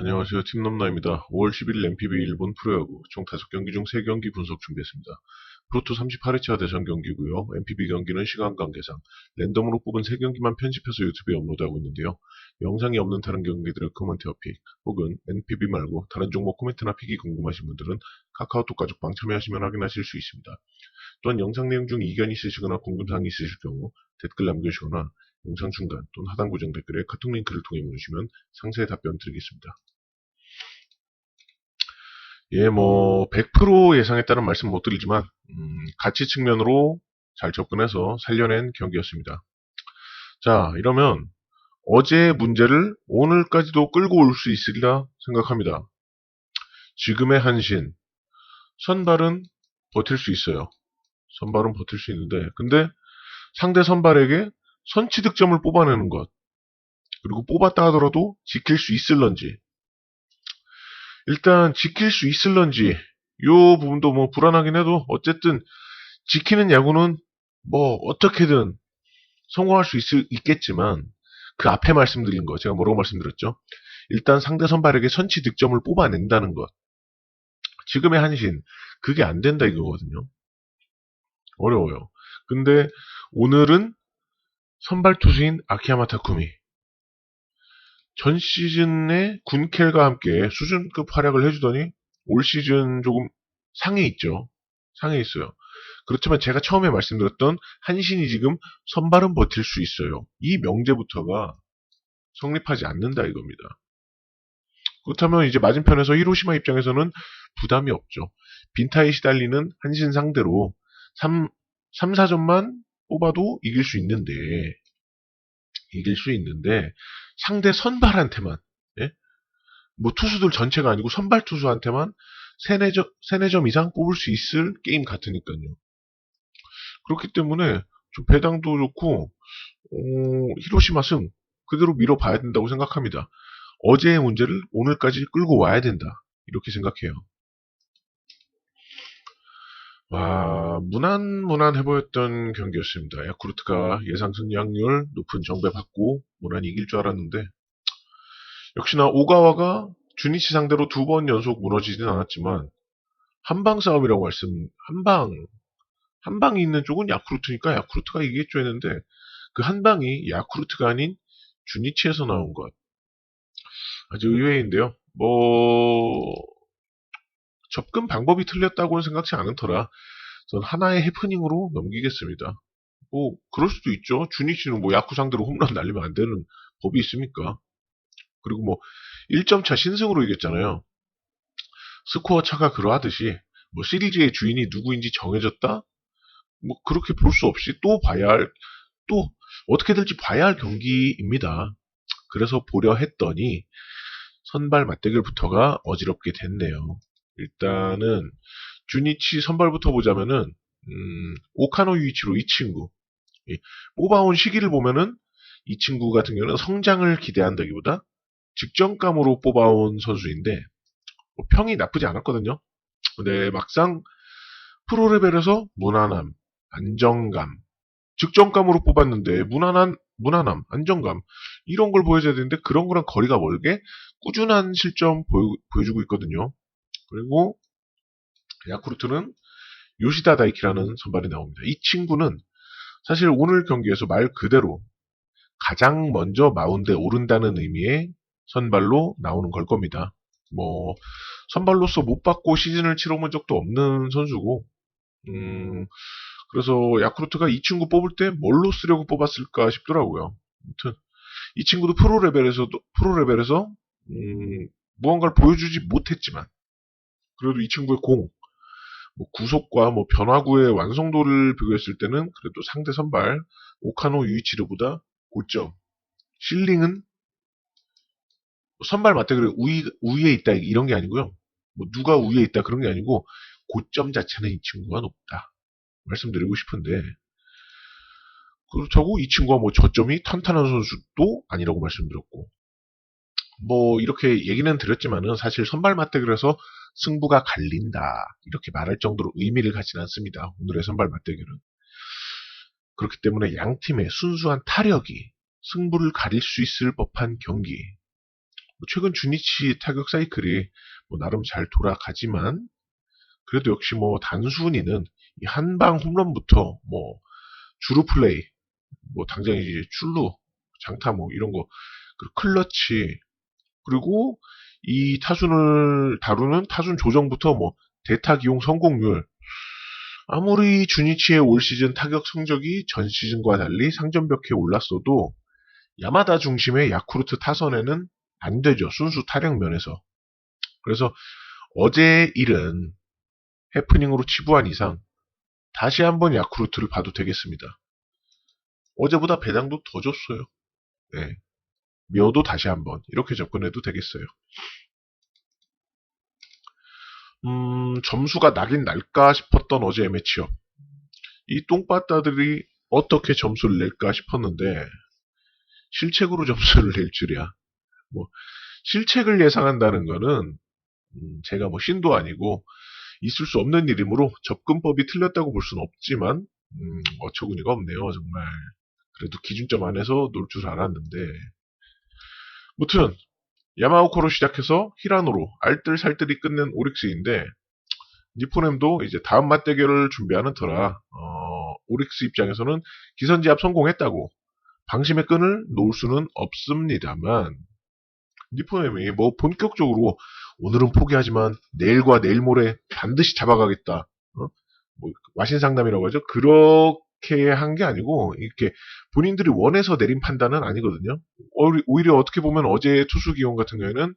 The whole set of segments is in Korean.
안녕하세요. 팀넘나입니다. 5월 11일 MPB 일본 프로야구 총 5경기 중 3경기 분석 준비했습니다. 프로토 38회차 대전 경기고요. MPB 경기는 시간 관계상 랜덤으로 뽑은 3경기만 편집해서 유튜브에 업로드하고 있는데요. 영상이 없는 다른 경기들의 코멘트와 픽 혹은 MPB 말고 다른 종목 코멘트나 픽이 궁금하신 분들은 카카오톡 가족방 참여하시면 확인하실 수 있습니다. 또한 영상 내용 중 이견이 있으시거나 궁금사항이 있으실 경우 댓글 남겨주시거나 영상 중간 또는 하단 고정 댓글에 카톡 링크를 통해 보내주시면 상세히 답변 드리겠습니다. 예, 뭐, 100% 예상했다는 말씀 못 드리지만, 음, 가치 측면으로 잘 접근해서 살려낸 경기였습니다. 자, 이러면 어제 문제를 오늘까지도 끌고 올 수 있으리라 생각합니다. 지금의 한신, 선발은 버틸 수 있어요. 선발은 버틸 수 있는데, 근데 상대 선발에게 선취 득점을 뽑아내는 것, 그리고 뽑았다 하더라도 지킬 수 있을런지, 일단 지킬 수 있을런지, 요 부분도 뭐 불안하긴 해도, 어쨌든 지키는 야구는 뭐 어떻게든 성공할 수 있, 있겠지만, 그 앞에 말씀드린 거, 제가 뭐라고 말씀드렸죠? 일단 상대 선발에게 선취 득점을 뽑아낸다는 것. 지금의 한신, 그게 안 된다 이거거든요. 어려워요. 근데 오늘은 선발 투수인 아키야마 타쿠미. 전 시즌에 군켈과 함께 수준급 활약을 해주더니 올 시즌 조금 상해 있죠. 상해 있어요. 그렇지만 제가 처음에 말씀드렸던 한신이 지금 선발은 버틸 수 있어요. 이 명제부터가 성립하지 않는다 이겁니다. 그렇다면 이제 맞은편에서 히로시마 입장에서는 부담이 없죠. 빈타에 시달리는 한신 상대로 3, 3, 4점만 뽑아도 이길 수 있는데, 이길 수 있는데, 상대 선발한테만, 예? 뭐 투수들 전체가 아니고 선발 투수한테만 3, 4점, 3, 4점 이상 뽑을 수 있을 게임 같으니까요. 그렇기 때문에 좀 배당도 좋고, 어, 히로시마 승, 그대로 밀어봐야 된다고 생각합니다. 어제의 문제를 오늘까지 끌고 와야 된다. 이렇게 생각해요. 와, 무난무난해 보였던 경기였습니다. 야쿠르트가 예상 승리 확률 높은 정배 받고 무난히 이길 줄 알았는데 역시나 오가와가 주니치 상대로 두 번 연속 무너지진 않았지만 한방 싸움이라고 말씀 한방 한 방이 있는 쪽은 야쿠르트니까 야쿠르트가 이기겠죠 했는데 그 한 방이 야쿠르트가 아닌 주니치에서 나온 것 아주 의외인데요. 뭐 접근 방법이 틀렸다고는 생각지 않은 터라 전 하나의 해프닝으로 넘기겠습니다. 뭐 그럴 수도 있죠. 주니치는 뭐 야쿠 상대로 홈런 날리면 안 되는 법이 있습니까? 그리고 뭐 1점 차 신승으로 이겼잖아요. 스코어 차가 그러하듯이 뭐 시리즈의 주인이 누구인지 정해졌다? 뭐 그렇게 볼 수 없이 또 봐야 할, 또 어떻게 될지 봐야 할 경기입니다. 그래서 보려 했더니 선발 맞대결부터가 어지럽게 됐네요. 일단은 주니치 선발부터 보자면은 음, 오카노 유이치로 이 친구 예, 뽑아온 시기를 보면은 이 친구 같은 경우는 성장을 기대한다기보다 직전감으로 뽑아온 선수인데 뭐 평이 나쁘지 않았거든요. 근데 막상 프로 레벨에서 무난함, 안정감, 직전감으로 뽑았는데 무난한 무난함, 안정감 이런 걸 보여줘야 되는데 그런 거랑 거리가 멀게 꾸준한 실점 보여, 보여주고 있거든요. 그리고 야쿠르트는 요시다 다이키라는 선발이 나옵니다. 이 친구는 사실 오늘 경기에서 말 그대로 가장 먼저 마운드에 오른다는 의미의 선발로 나오는 걸 겁니다. 뭐 선발로서 못 받고 시즌을 치러본 적도 없는 선수고 음, 그래서 야쿠르트가 이 친구 뽑을 때 뭘로 쓰려고 뽑았을까 싶더라고요. 아무튼 이 친구도 프로 레벨에서도 프로 레벨에서 음, 무언가를 보여주지 못했지만 그래도 이 친구의 공, 뭐 구속과 뭐 변화구의 완성도를 비교했을 때는 그래도 상대 선발 오카노 유이치르보다 고점. 실링은 선발 맞대결에 우위, 우위에 있다 이런 게 아니고요. 뭐 누가 우위에 있다 그런 게 아니고 고점 자체는 이 친구가 높다. 말씀드리고 싶은데 그렇다고 이 친구가 뭐 저점이 탄탄한 선수도 아니라고 말씀드렸고 뭐 이렇게 얘기는 드렸지만은 사실 선발 맞대결에서 승부가 갈린다. 이렇게 말할 정도로 의미를 갖지는 않습니다. 오늘의 선발 맞대결은. 그렇기 때문에 양 팀의 순수한 타력이 승부를 가릴 수 있을 법한 경기. 뭐 최근 주니치 타격 사이클이 뭐 나름 잘 돌아가지만 그래도 역시 뭐 단순히는 이 한방 홈런부터 뭐 주루 플레이 뭐 당장 이제 출루 장타 뭐 이런 거 그리고 클러치 그리고 이 타순을 다루는 타순 조정부터 뭐 대타 기용 성공률 아무리 주니치의 올 시즌 타격 성적이 전 시즌과 달리 상전벽에 올랐어도 야마다 중심의 야쿠르트 타선에는 안 되죠. 순수 타력 면에서. 그래서 어제 일은 해프닝으로 치부한 이상 다시 한번 야쿠르트를 봐도 되겠습니다. 어제보다 배당도 더 줬어요. 네. 미어도 다시 한번 이렇게 접근해도 되겠어요. 음, 점수가 나긴 날까 싶었던 어제의 매치업. 이 똥빠따들이 어떻게 점수를 낼까 싶었는데 실책으로 점수를 낼 줄이야. 뭐 실책을 예상한다는 거는 음, 제가 뭐 신도 아니고 있을 수 없는 일이므로 접근법이 틀렸다고 볼 수는 없지만 음, 어처구니가 없네요 정말 그래도 기준점 안에서 놀 줄 알았는데 무튼 야마오코로 시작해서 히라노로 알뜰살뜰히 끝낸 오릭스인데 니포넴도 이제 다음 맞대결을 준비하는 터라 어, 오릭스 입장에서는 기선제압 성공했다고 방심의 끈을 놓을 수는 없습니다만 니포넴이 뭐 본격적으로 오늘은 포기하지만 내일과 내일 모레 반드시 잡아가겠다. 어? 뭐 와신 상담이라고 하죠. 그렇게 한 게 아니고 이렇게 본인들이 원해서 내린 판단은 아니거든요. 오히- 오히려 어떻게 보면 어제 투수 기용 같은 경우에는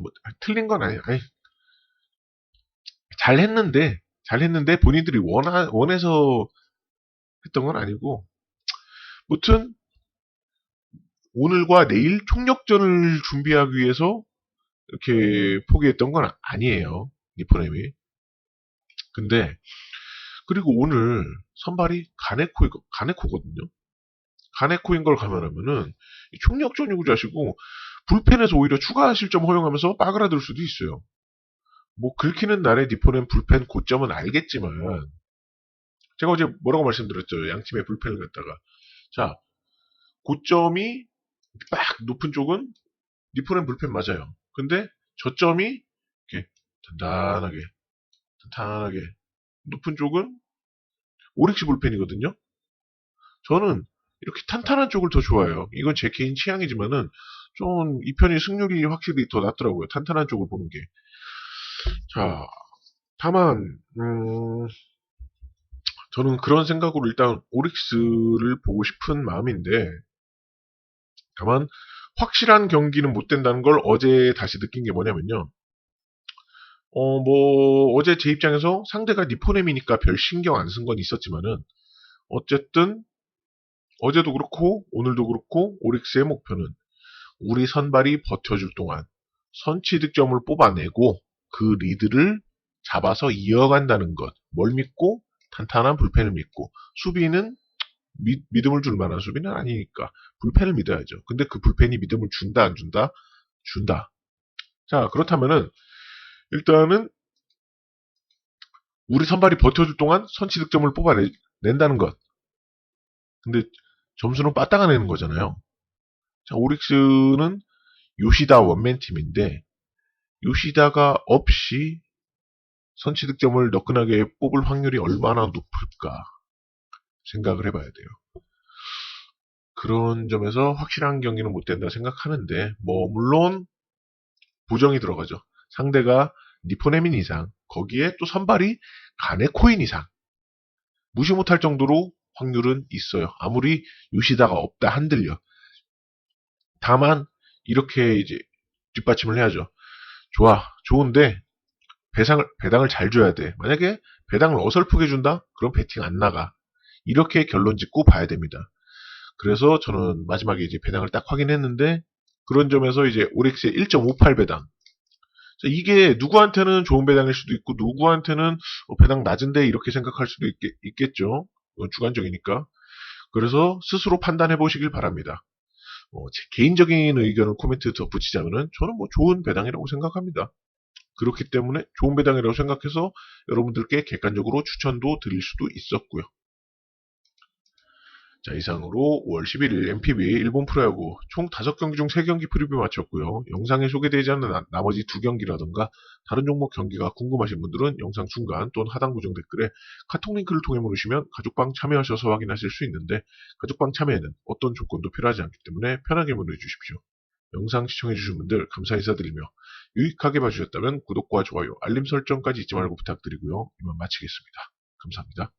뭐 틀린 건 아니, 아니 잘 했는데 잘 했는데 본인들이 원하, 원해서 했던 건 아니고 무튼 오늘과 내일 총력전을 준비하기 위해서 이렇게 포기했던 건 아니에요. 니포넴이. 근데 그리고 오늘 선발이 가네코 가네코거든요. 가네코인 걸 감안하면은 총력전이고 자시고 불펜에서 오히려 추가 실점 허용하면서 빠그라들 수도 있어요. 뭐 긁히는 날에 니포넴 불펜 고점은 알겠지만 제가 어제 뭐라고 말씀드렸죠. 양 팀의 불펜을 갖다가 자 고점이 빡 높은 쪽은 니포넴 불펜 맞아요. 근데 저점이 이렇게 단단하게 단단하게 높은 쪽은 오릭시 불펜이거든요. 저는 이렇게 탄탄한 쪽을 더 좋아해요. 이건 제 개인 취향이지만은 좀 이 편이 승률이 확실히 더 낫더라고요. 탄탄한 쪽을 보는 게. 자, 다만 음, 저는 그런 생각으로 일단 오릭스를 보고 싶은 마음인데 다만 확실한 경기는 못 된다는 걸 어제 다시 느낀 게 뭐냐면요. 어, 뭐, 어제 제 입장에서 상대가 니포넴이니까 별 신경 안 쓴 건 있었지만은, 어쨌든, 어제도 그렇고, 오늘도 그렇고, 오릭스의 목표는 우리 선발이 버텨줄 동안 선취 득점을 뽑아내고 그 리드를 잡아서 이어간다는 것. 뭘 믿고? 탄탄한 불펜을 믿고. 수비는 믿, 믿음을 줄 만한 수비는 아니니까 불펜을 믿어야죠. 근데 그 불펜이 믿음을 준다 안 준다? 준다. 자 그렇다면은 일단은 우리 선발이 버텨줄 동안 선취 득점을 뽑아낸다는 것. 근데 점수는 빠따가 내는 거잖아요. 자 오릭스는 요시다 원맨 팀인데 요시다가 없이 선취 득점을 너끈하게 뽑을 확률이 얼마나 높을까 생각을 해봐야 돼요. 그런 점에서 확실한 경기는 못 된다 생각하는데 뭐 물론 부정이 들어가죠. 상대가 니포네민 이상 거기에 또 선발이 가네코인 이상 무시 못할 정도로 확률은 있어요. 아무리 요시다가 없다 한들려. 다만 이렇게 이제 뒷받침을 해야죠. 좋아, 좋은데 배상을 배당을 잘 줘야 돼. 만약에 배당을 어설프게 준다? 그럼 배팅 안 나가. 이렇게 결론 짓고 봐야 됩니다. 그래서 저는 마지막에 이제 배당을 딱 확인했는데 그런 점에서 이제 오릭스의 1.58 배당. 자, 이게 누구한테는 좋은 배당일 수도 있고 누구한테는 어, 배당 낮은데 이렇게 생각할 수도 있겠, 죠 주관적이니까. 그래서 스스로 판단해 보시길 바랍니다. 어, 제 개인적인 의견을 코멘트 덧붙이자면 저는 뭐 좋은 배당이라고 생각합니다. 그렇기 때문에 좋은 배당이라고 생각해서 여러분들께 객관적으로 추천도 드릴 수도 있었고요. 자, 이상으로 5월 11일 MPB 일본 프로야구 총 5경기 중 3경기 프리뷰 마쳤고요. 영상에 소개되지 않는 나- 나머지 2경기라던가 다른 종목 경기가 궁금하신 분들은 영상 중간 또는 하단 고정 댓글에 카톡 링크를 통해 물으시면 가족방 참여하셔서 확인하실 수 있는데 가족방 참여에는 어떤 조건도 필요하지 않기 때문에 편하게 문의해 주십시오. 영상 시청해주신 분들 감사 인사드리며 유익하게 봐주셨다면 구독과 좋아요, 알림 설정까지 잊지 말고 부탁드리고요. 이만 마치겠습니다. 감사합니다.